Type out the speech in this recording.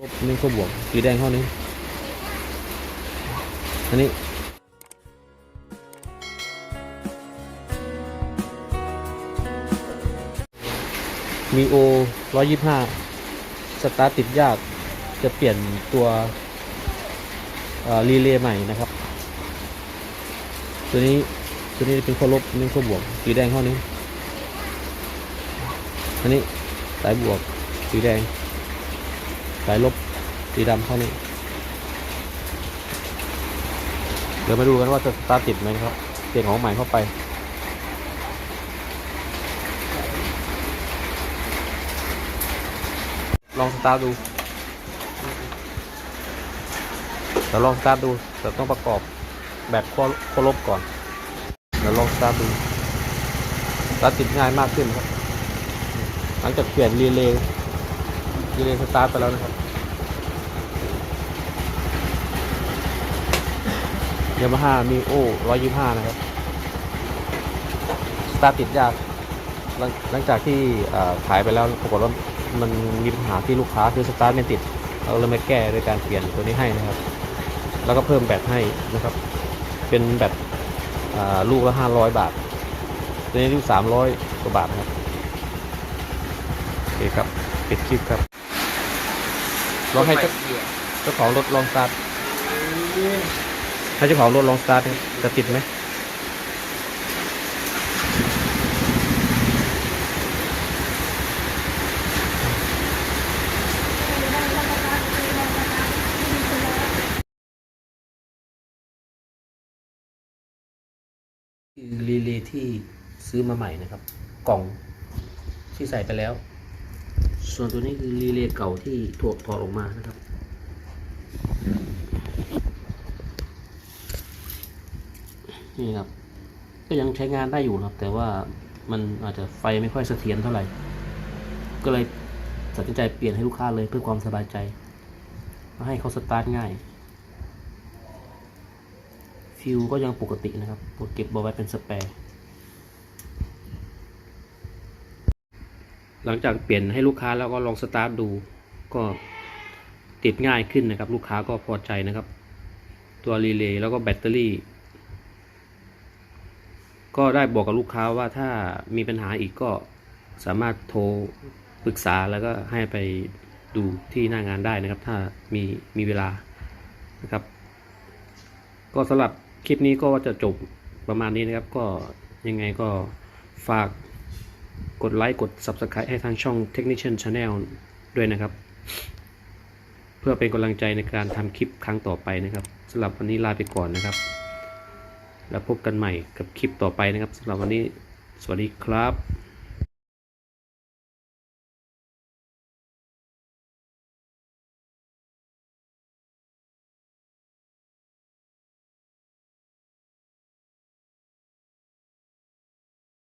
ลบนี่ก็บวกสีแดงเท่านี้อันนี้มีโอร้อยยี่ห้าสตาร์ติดยากจะเปลี่ยนตัวรีเลย์ใหม่นะครับ ตัวนี้ตัวนี้เป็นข้อลบนี่ข้อบวกสีแดงเท่านี้ อันนี้สายบวกสีแดง สายลบสีดำเท่านี้ เดี๋ยวมาดูกันว่าจะสตาร์ทติดไหมครับ เปลี่ยนของใหม่เข้าไป ลองสตาร์ทดูเดี๋ยวลองสตาร์ทดูแต่ต้องประกอบแบบข้อข้อลบก่อนเดี๋ยวลองสตาร์ทดูสตาร์ทติดง่ายมากขึ้นครับ หลังจากเปลี่ยนรีเลย์รีเลย์สตาร์ทไปแล้วนะครับ ยามาฮ่ามีโอร้อยยี่ห้านะครับ สตาร์ทติดยาก หลังจากที่ขายไปแล้วปรากฏว่ามันมีปัญหาที่ลูกค้าคือสตาร์ทไม่ติด เราเลยมาแก้โดยการเปลี่ยนตัวนี้ให้นะครับ แล้วก็เพิ่มแบตให้นะครับ เป็นแบตลูกละห้าร้อยบาท ตัวนี้ลูกสามร้อยกว่าบาทนะครับโอเคครับปิดคลิปครับลองให้เจ้าเจ้าของรถลองสตาร์ท ให้เจ้าของรถลองสตาร์ทจะติดไหมคือรีเลย์ที่ซื้อมาใหม่นะครับ กล่องที่ใส่ไปแล้ว ส่วนตัวนี้คือรีเลย์เก่าที่ถอดถอดออกมานะครับ นี่ครับ ก็ยังใช้งานได้อยู่นะครับ แต่ว่ามันอาจจะไฟไม่ค่อยเสถียรเท่าไหร่ ก็เลยตัดสินใจเปลี่ยนให้ลูกค้าเลยเพื่อความสบายใจมาให้เขาสตาร์ทง่าย ฟิวก็ยังปกตินะครับผมเก็บเอาไว้เป็นสแปร์หลังจากเปลี่ยนให้ลูกค้าแล้วก็ลองสตาร์ทดู ก็ติดง่ายขึ้นนะครับ ลูกค้าก็พอใจนะครับ ตัวรีเลย์แล้วก็แบตเตอรี่ ก็ได้บอกกับลูกค้าว่าถ้ามีปัญหาอีกก็สามารถโทรปรึกษาแล้วก็ให้ไปดูที่หน้างานได้นะครับ ถ้ามีมีเวลานะครับ ก็สำหรับคลิปนี้ก็จะจบประมาณนี้นะครับ ก็ยังไงก็ฝากกดไลค์กด Subscribe ให้ทางช่อง Technician Channel ด้วยนะครับ เพื่อเป็นกำลังใจในการทำคลิปครั้งต่อไปนะครับสำหรับวันนี้ลาไปก่อนนะครับ แล้วพบกันใหม่กับคลิปต่อไปนะครับสำหรับวันนี้ สวัสดีครับ